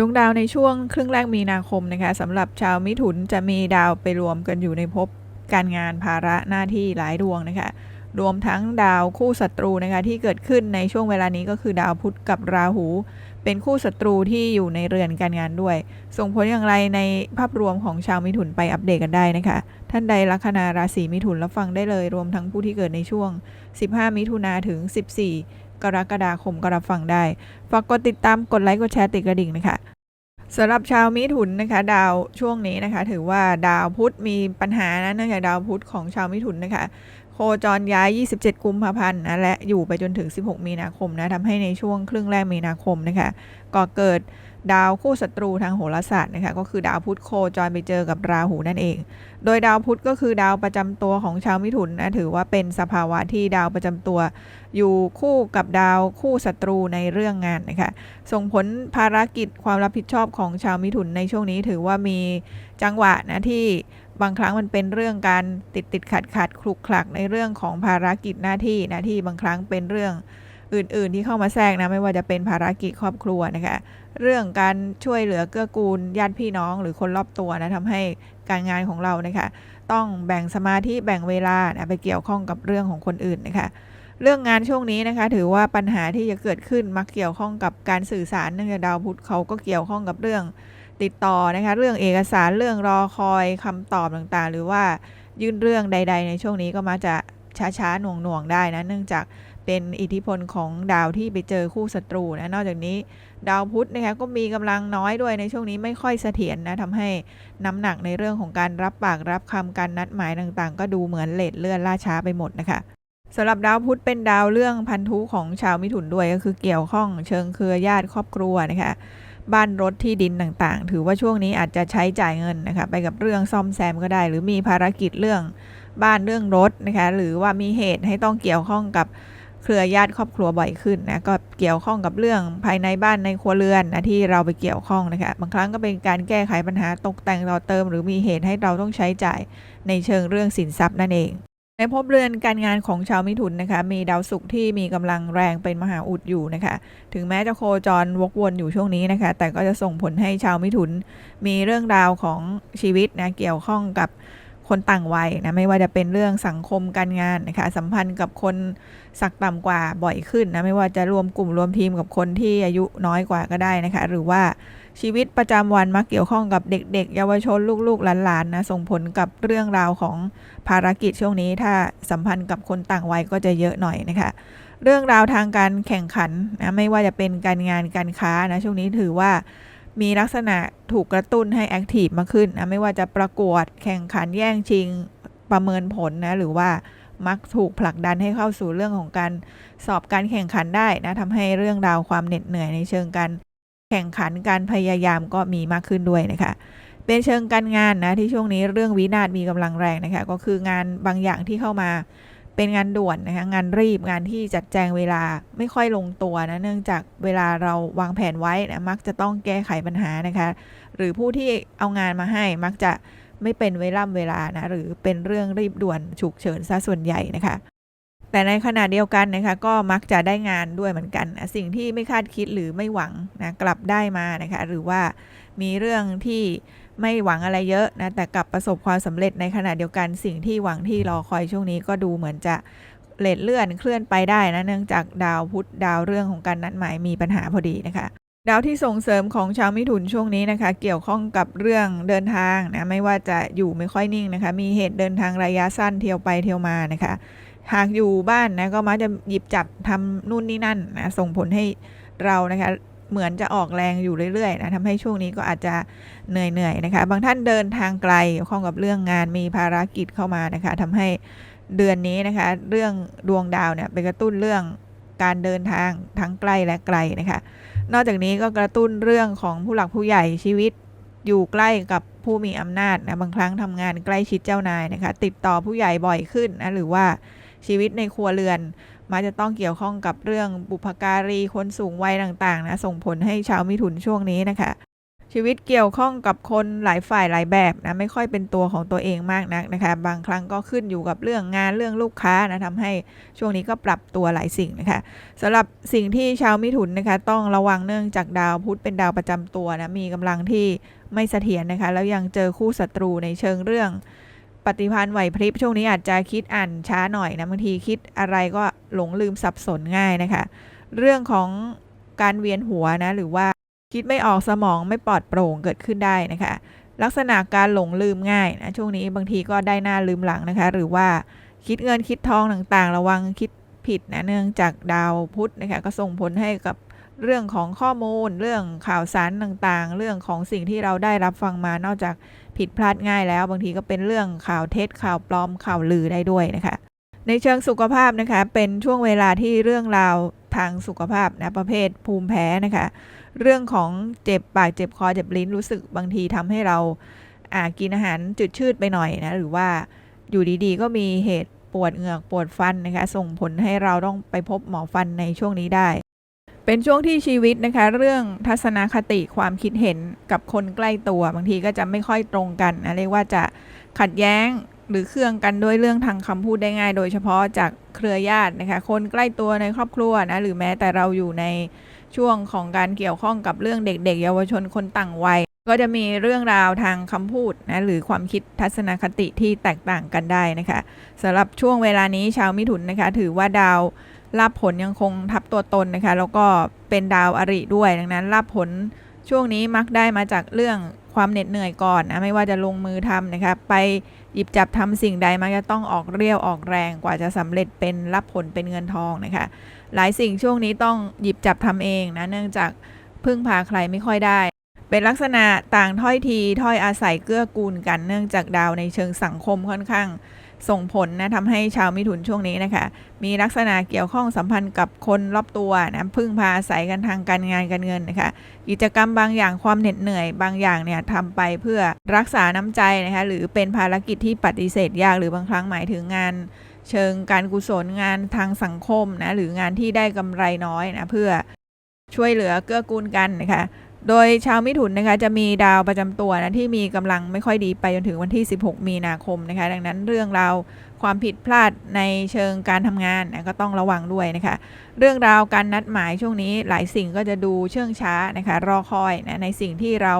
ดวงดาวในช่วงครึ่งแรกมีนาคมนะคะสำหรับชาวมิถุนจะมีดาวไปรวมกันอยู่ในภพการงานภาระหน้าที่หลายดวงนะคะรวมทั้งดาวคู่ศัตรูนะคะที่เกิดขึ้นในช่วงเวลานี้ก็คือดาวพุธกับราหู เป็นคู่ศัตรูที่อยู่ในเรือนการงานด้วย ส่งผลอย่างไรในภาพรวมของชาวมิถุนไปอัปเดตกันได้นะคะ ท่านใดลัคนาราศีมิถุนรับฟังได้เลย รวมทั้งผู้ที่เกิดในช่วง 15 มิถุนาถึง 14 กรกฎาคมก็รับฟังได้ ฝากกดติดตามกดไลค์กดแชร์ติดกระดิ่งนะคะสำหรับชาวมิถุนนะคะ ดาวช่วงนี้นะคะ ถือว่าดาวพุธมีปัญหานะเนื่องจากดาวพุธของชาวมิถุนนะคะ โคจรย้าย 27 กุมภาพันธ์นะและอยู่ไปจนถึง 16 มีนาคมนะทำให้ในช่วงครึ่งแรกมีนาคมนะคะก็เกิด ดาวคู่ศัตรูทางโหราศาสตร์นะคะก็คือดาวพุธโคจรไปเจอกับราหูนั่นเอง โดยดาวพุธก็คือดาวประจำตัวของชาวมิถุนนะถือว่าเป็นสภาวะที่ดาวประจำตัว อยู่คู่กับดาวคู่ศัตรูในเรื่องงานนะคะส่งผลภารกิจความรับผิดชอบของชาวมิถุนในช่วงนี้ถือว่ามีจังหวะนะที่บางครั้งมันเป็นเรื่องการติดติดขัดขัดคลุกคลักในเรื่องของภารกิจหน้าที่นะที่บางครั้งเป็นเรื่อง อื่น ๆ ที่เข้ามาแทรกนะไม่ว่าจะเป็นภารกิจครอบครัวนะคะเรื่องการช่วยเหลือเกื้อกูลญาติพี่น้องหรือคนรอบตัวนะทำให้การงานของเรานะคะต้องแบ่งสมาธิแบ่งเวลานะไปเกี่ยวข้องกับเรื่องของคนอื่นนะคะเรื่องงานช่วงนี้นะคะ ถือว่าปัญหาที่จะเกิดขึ้นมักเกี่ยวข้องกับการสื่อสารเนื่องจากดาวพุธเขาก็เกี่ยวข้องกับเรื่องติดต่อนะคะเรื่องเอกสารเรื่องรอคอยคำตอบต่างๆ หรือว่ายื่นเรื่องใด ๆ ในช่วงนี้ก็มาจะช้าๆหน่วงๆได้นะเนื่องจาก เป็นอิทธิพลของดาวที่ไปเจอคู่ศัตรูนะนอกจากนี้ ดาวพุธนะคะก็มีกำลังน้อยด้วยในช่วงนี้ไม่ค่อยเสถียรนะทำให้น้ำหนักในเรื่องของการรับปากรับคำการนัดหมายต่างๆ ก็ดูเหมือนเลทเลื่อนล่าช้าไปหมดนะคะสำหรับดาวพุธเป็นดาวเรื่องพันธุของชาวมิถุนด้วยก็คือเกี่ยวข้องเชิงเครือญาติครอบครัวนะคะบ้านรถที่ดินต่างๆ ถือว่าช่วงนี้อาจจะใช้จ่ายเงินนะคะไปกับเรื่องซ่อมแซมก็ได้ หรือมีภารกิจเรื่องบ้านเรื่องรถนะคะหรือว่ามีเหตุให้ต้องเกี่ยวข้องกับ เครือญาติครอบครัวบ่อยขึ้นนะก็เกี่ยวข้องกับเรื่องภายในบ้านในครัวเรือนนะที่เราไปเกี่ยวข้องนะคะบางครั้งก็เป็นการแก้ไขปัญหาตกแต่งต่อเติม หรือมีเหตุให้เราต้องใช้จ่ายในเชิงเรื่องสินทรัพย์นั่นเองในภพเรือนการงานของชาวมิถุนนะคะ มีดาวศุกร์ที่มีกำลังแรงเป็นมหาอุดอยู่นะคะ ถึงแม้จะโคจรวกวนอยู่ช่วงนี้นะคะ แต่ก็จะส่งผลให้ชาวมิถุนมีเรื่องราวของชีวิตนะเกี่ยวข้องกับ คนต่างวัยนะไม่ว่าจะเป็นเรื่องสังคมการงานนะคะสัมพันธ์กับคนสักต่ำกว่าบ่อยขึ้นนะไม่ว่าจะรวมกลุ่มรวมทีมกับคนที่อายุน้อยกว่าก็ได้นะคะหรือว่าชีวิตประจำวันมักเกี่ยวข้องกับเด็ก ๆ เยาวชนลูกๆหลานๆนะส่งผลกับเรื่องราวของภารกิจช่วงนี้ ถ้าสัมพันธ์กับคนต่างวัยก็จะเยอะหน่อยนะคะเรื่องราวทางการแข่งขันนะไม่ว่าจะเป็นการงานการค้านะช่วงนี้ถือว่า มีลักษณะถูกกระตุ้นให้แอคทีฟมากขึ้นนะไม่ว่าจะประกวดแข่งขันแย่งชิงประเมินผลนะหรือว่ามักถูกผลักดันให้เข้าสู่เรื่องของการสอบการแข่งขันได้นะทำให้เรื่องราวความเหน็ดเหนื่อยในเชิงการแข่งขันการพยายามก็มีมากขึ้นด้วยนะคะเป็นเชิงการงานนะที่ช่วงนี้เรื่องวินาศมีกำลังแรงนะคะก็คืองานบางอย่างที่เข้ามา เป็นงานด่วนนะคะงานรีบงานที่จัดแจงเวลาไม่ค่อยลงตัวนะเนื่องจากเวลาเราวางแผนไว้นะมักจะต้องแก้ไขปัญหานะคะหรือผู้ที่เอางานมาให้มักจะไม่เป็นเวล่ำเวลานะหรือเป็นเรื่องรีบด่วนฉุกเฉินซะส่วนใหญ่นะคะ แต่ในขณะเดียวกันนะคะก็มักจะได้งานด้วยเหมือนกันนะสิ่งที่ไม่คาดคิดหรือไม่หวังนะกลับได้มานะคะหรือว่ามีเรื่องที่ ไม่หวังอะไรเยอะนะแต่กลับประสบความสำเร็จในขณะเดียวกันสิ่งที่หวังที่รอคอยช่วงนี้ก็ดูเหมือนจะเลดเลื่อนเคลื่อนไปได้นะเนื่องจากดาวพุธดาวเรื่องของการนัดหมายมีปัญหาพอดีนะคะดาวที่ส่งเสริมของชาวมิถุนช่วงนี้นะคะ เกี่ยวข้องกับเรื่องเดินทางนะไม่ว่าจะอยู่ไม่ค่อยนิ่งนะคะ มีเหตุเดินทางระยะสั้นเที่ยวไปเที่ยวมานะคะ หากอยู่บ้านนะก็มักจะหยิบจับทำนู่นนี่นั่นนะส่งผลให้เรานะคะ เหมือนจะออกแรงอยู่เรื่อยๆนะทำให้ช่วงนี้ก็อาจจะเหนื่อยๆนะคะ บางท่านเดินทางไกลเกี่ยวข้องกับเรื่องงานมีภารกิจเข้ามานะคะทำให้เดือนนี้นะคะ เรื่องดวงดาวเนี่ยไปกระตุ้นเรื่องการเดินทางทั้งใกล้และไกลนะคะ นอกจากนี้ก็กระตุ้นเรื่องของผู้หลักผู้ใหญ่ชีวิตอยู่ใกล้กับผู้มีอำนาจนะบางครั้งทำงานใกล้ชิดเจ้านายนะคะ ติดต่อผู้ใหญ่บ่อยขึ้นนะหรือว่าชีวิตในครัวเรือน มาจะต้องเกี่ยวข้องกับเรื่องบุพการีคนสูงวัยต่างๆนะส่งผลให้ชาวมิถุนช่วงนี้นะคะ ชีวิตเกี่ยวข้องกับคนหลายฝ่ายหลายแบบนะไม่ค่อยเป็นตัวของตัวเองมากนักนะคะ บางครั้งก็ขึ้นอยู่กับเรื่องงานเรื่องลูกค้านะทำให้ช่วงนี้ก็ปรับตัวหลายสิ่งนะคะสำหรับสิ่งที่ชาวมิถุนนะคะ ต้องระวังเนื่องจากดาวพุธเป็นดาวประจำตัวนะมีกำลังที่ไม่เสถียรนะคะ แล้วยังเจอคู่ศัตรูในเชิงเรื่อง ปฏิพันธ์ไหวพริบช่วงนี้อาจจะคิดอ่านช้าหน่อยนะบางทีคิดอะไรก็หลงลืมสับสนง่ายนะคะ เรื่องของการเวียนหัวนะหรือว่าคิดไม่ออกสมองไม่ปลอดโปร่งเกิดขึ้นได้นะคะ ลักษณะการหลงลืมง่ายนะช่วงนี้บางทีก็ได้หน้าลืมหลังนะคะ หรือว่าคิดเงินคิดทองต่างๆ ระวังคิดผิดนะเนื่องจากดาวพุธนะคะก็ส่งผลให้กับ เรื่องของข้อมูล เรื่องข่าวสารต่างๆ เรื่องของสิ่งที่เราได้รับฟังมานอกจากผิดพลาดง่ายแล้ว บางทีก็เป็นเรื่องข่าวเท็จข่าวปลอมข่าวลือได้ด้วยนะคะ ในเชิงสุขภาพนะคะ เป็นช่วงเวลาที่เรื่องราวทางสุขภาพนะประเภทภูมิแพ้นะคะ เรื่องของเจ็บปากเจ็บคอเจ็บลิ้นรู้สึกบางทีทำให้เราอากินอาหารจืดชืดไปหน่อยนะหรือว่าอยู่ดีๆ ก็มีเหตุปวดเหงือกปวดฟันนะคะ ส่งผลให้เราต้องไปพบหมอฟันในช่วงนี้ได้ เป็นช่วงที่ชีวิตนะคะ เรื่องทัศนคติความคิดเห็นกับคนใกล้ตัว บางทีก็จะไม่ค่อยตรงกันนะเรียกว่าจะขัดแย้งหรือเครื่องกันด้วยเรื่องทางคำพูดได้ง่าย โดยเฉพาะจากเครือญาตินะคะ คนใกล้ตัวในครอบครัวนะหรือแม้แต่เราอยู่ในช่วงของการเกี่ยวข้องกับเรื่องเด็ก ๆ เยาวชนคนต่างวัย ก็จะมีเรื่องราวทางคำพูดนะหรือความคิดทัศนคติที่แตกต่างกันได้นะคะสำหรับช่วงเวลานี้ชาวมิถุนนะคะ ถือว่าดาว ลาบผลยังคงทับตัวตนนะคะแล้วก็เป็นดาวอริด้วยดังนั้นลาบผลช่วงนี้มักได้มาจากเรื่องความเหน็ดเหนื่อยก่อนนะไม่ว่าจะลงมือทำนะคะไปหยิบจับทำสิ่งใดมักจะต้องออกเรี่ยวออกแรงกว่าจะสำเร็จเป็นรับผลเป็นเงินทองนะคะหลายสิ่งช่วงนี้ต้องหยิบจับทำเองนะเนื่องจากพึ่งพาใครไม่ค่อยได้ เป็นลักษณะต่างถ้อยทีถ้อยอาศัยเกื้อกูลกัน เนื่องจากดาวในเชิงสังคมค่อนข้าง ส่งผลนะทำให้ชาวมิถุนช่วงนี้นะคะ มีลักษณะเกี่ยวข้องสัมพันธ์กับคนรอบตัวนะพึ่งพาอาศัยกันทางการงานการเงินนะคะ กิจกรรมบางอย่างความเหน็ดเหนื่อย บางอย่างเนี่ยทำไปเพื่อรักษาน้ำใจนะคะหรือเป็นภารกิจที่ปฏิเสธยากหรือบางครั้งหมายถึงงานเชิงการกุศลงานทางสังคมนะหรืองานที่ได้กำไรน้อยนะเพื่อช่วยเหลือเกื้อกูลกันนะคะ โดยชาวมิถุนนะคะจะมีดาวประจำตัวนะที่มีกำลังไม่ค่อยดีไปจนถึงวันที่ 16 มีนาคมนะคะ ดังนั้นเรื่องราวความผิดพลาดในเชิงการทำงานนะก็ต้องระวังด้วยนะคะ เรื่องราวการนัดหมายช่วงนี้หลายสิ่งก็จะดูเชื่องช้านะคะ รอคอยนะในสิ่งที่เรา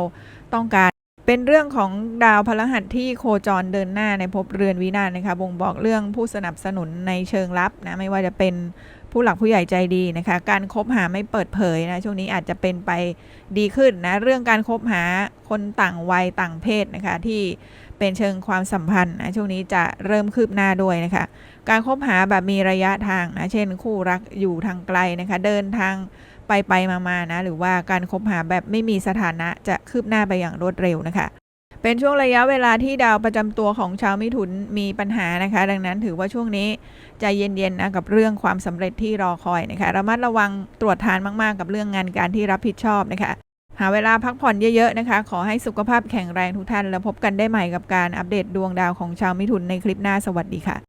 ต้องการเป็นเรื่องของดาวพฤหัสที่โคจรเดินหน้าในภพเรือนวินาศนะคะบ่งบอกเรื่องผู้สนับสนุนในเชิงลับนะไม่ว่าจะเป็น ผู้หลักผู้ใหญ่ใจดีนะคะ การคบหาไม่เปิดเผยนะช่วงนี้อาจจะเป็นไปดีขึ้นนะเรื่องการคบหาคนต่างวัยต่างเพศนะคะ ที่เป็นเชิงความสัมพันธ์นะช่วงนี้จะเริ่มคืบหน้าด้วยนะคะ การคบหาแบบมีระยะทางนะเช่น คู่รักอยู่ทางไกลนะคะ เดินทางไปไปมามานะหรือว่าการคบหาแบบไม่มีสถานะจะคืบหน้าไปอย่างรวดเร็วนะคะ เป็นช่วงระยะเวลาที่ดาวประจำตัวของชาวมิถุนมีปัญหานะคะ ดังนั้นถือว่าช่วงนี้ใจเย็นๆนะกับเรื่องความสำเร็จที่รอคอยนะคะระมัดระวังตรวจทานมากๆ กับเรื่องงานการที่รับผิดชอบนะคะหาเวลาพักผ่อนเยอะๆนะคะ ขอให้สุขภาพแข็งแรงทุกท่าน แล้วพบกันได้ใหม่กับการอัปเดตดวงดาวของชาวมิถุนในคลิปหน้าสวัสดีค่ะ